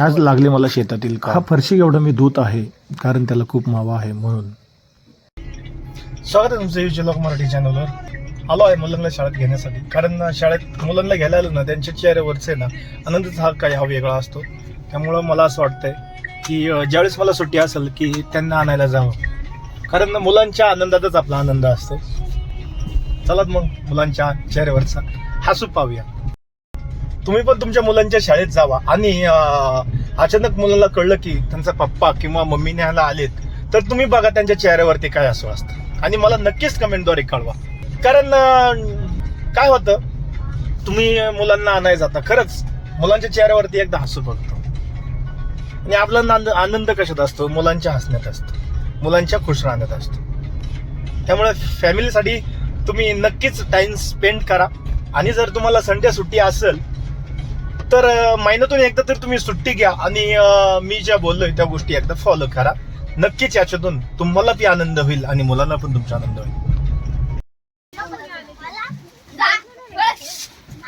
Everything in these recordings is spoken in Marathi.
आज लागले मला शेतातील का हा फरशी एवढा मी धूत आहे कारण त्याला खूप मावा आहे म्हणून. स्वागत आहे तुमचं युजी लोक मराठी चॅनलवर आलो आहे मुलांना शाळेत घेण्यासाठी. कारण शाळेत मुलांना घ्यायला आलो ना त्यांच्या चेहऱ्यावरचे ना आनंदच हा काही हा वेगळा असतो. त्यामुळं मला असं वाटतंय की ज्यावेळेस मला सुट्टी असेल की त्यांना आणायला जावं. कारण मुलांच्या आनंदातच आपला आनंद असतो. चला मग मुलांच्या चेहऱ्यावरचा हसू पाहूया. तुम्ही पण तुमच्या मुलांच्या शाळेत जावा. आणि अचानक मुलाला कळलं की त्यांचा पप्पा किंवा मम्मी न्यायला आलेत तर तुम्ही बघा त्यांच्या चेहऱ्यावरती काय असं असतं. आणि मला नक्कीच कमेंटद्वारे कळवा. कारण काय होतं? तुम्ही मुलांना आणाय जाता. खरंच मुलांच्या चेहऱ्यावरती एकदा हसू बघतो. आणि आपला नांद- आनंद कशात असतो? मुलांच्या हसण्यात असतो. मुलांच्या खुश राहण्यात असतो. त्यामुळे फॅमिलीसाठी तुम्ही नक्कीच टाइम स्पेंड करा. आणि जर तुम्हाला संडे सुट्टी असेल तर महिन्यातून एकदा तर तुम्ही सुट्टी घ्या आणि मी ज्या बोललोय त्या गोष्टी एकदा फॉलो करा. नक्कीच याच्यातून तुम्हाला बी आनंद होईल आणि मुलांना पण तुमचा आनंद होईल.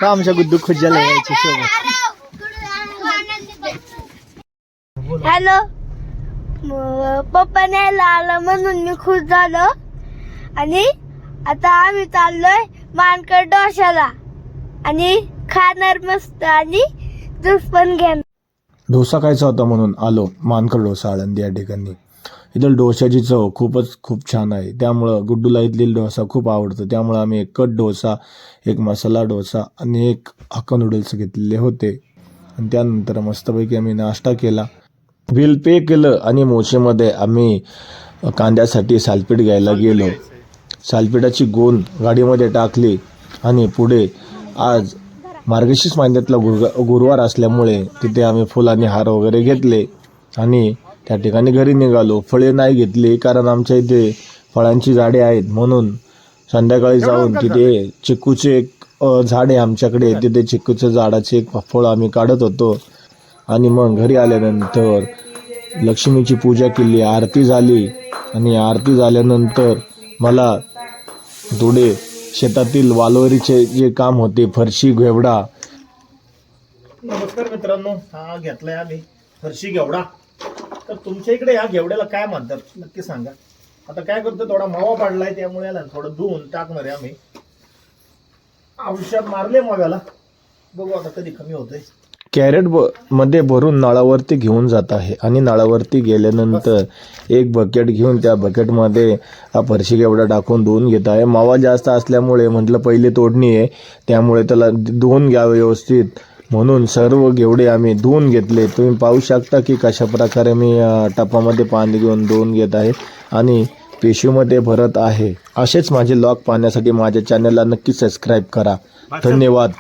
का आमच्या गुड्डू खुज्जाला यायची सोबत. हॅलो. पप्पा न्यायला आला म्हणून मी खुश झालो. आणि आता आम्ही चाललोय मानकड डोशाला आणि खाणार मस्त आणि ज्यूस पण घेणार. डोसा खायचा होता म्हणून आलो मानकर डोसा आळंदी या ठिकाणी. इथं डोशाची चव खूपच खूप छान आहे. त्यामुळं गुड्डूला इथली डोसा खूप आवडतो. त्यामुळं आम्ही एक कट डोसा एक मसाला डोसा आणि एक हक्का नूडल्स घेतलेले होते. आणि त्यानंतर मस्तपैकी आम्ही नाश्ता केला. बिल पे केलं आणि मोशेमध्ये आम्ही कांद्यासाठी सालपीठ घ्यायला गेलो. सालपिठाची गोंद गाडीमध्ये टाकली आणि पुढे आज मार्गशीर्ष महिन्यातला गुरुगा गुरुवार असल्यामुळे तिथे आम्ही फुल आणि हार वगैरे घेतले. आणि त्या ठिकाणी घरी निघालो. फळे नाही घेतली कारण आमच्या इथे फळांची झाडे आहेत म्हणून संध्याकाळी जाऊन तिथे चिक्कूचे एक झाड आहे आमच्याकडे. तिथे चिक्कूच्या झाडाचे एक फळ आम्ही काढत होतो. आणि मग घरी आल्यानंतर लक्ष्मीची पूजा केली आरती झाली. आणि आरती झाल्यानंतर मला थोडे शेतातील वालोरीचे जे काम होते फरशी घेवडा. नमस्कार मित्रांनो हा घेतलाय आम्ही फरशी घेवडा. तर तुमच्या इकडे या घेवड्याला काय म्हणतात? नक्की सांगा. आता काय करतो थोडा मावा पाडलाय त्यामुळे याला थोडं धुवून टाकणार आहे आम्ही. औषध मारले मगाला बघू आता कधी कमी होतंय. कॅरेटमध्ये भरून नळावरती घेऊन जात आहे आणि नळावरती गेल्यानंतर एक बकेट घेऊन त्या बकेटमध्ये हा फरशी घेवडा टाकून धुवून घेत आहे. मावा जास्त असल्यामुळे म्हटलं पहिली तोडणी आहे. त्यामुळे त्याला धुवून घ्यावं व्यवस्थित. म्हणून सर्व घेवडे आम्ही धुवून घेतले. तुम्ही पाहू शकता की कशा प्रकारे मी टपामध्ये पाणी घेऊन धुवून घेत आहे आणि पिशवीमध्ये भरत आहे. असेच माझे लॉग पाहण्यासाठी माझ्या चॅनलला नक्की सबस्क्राईब करा. धन्यवाद.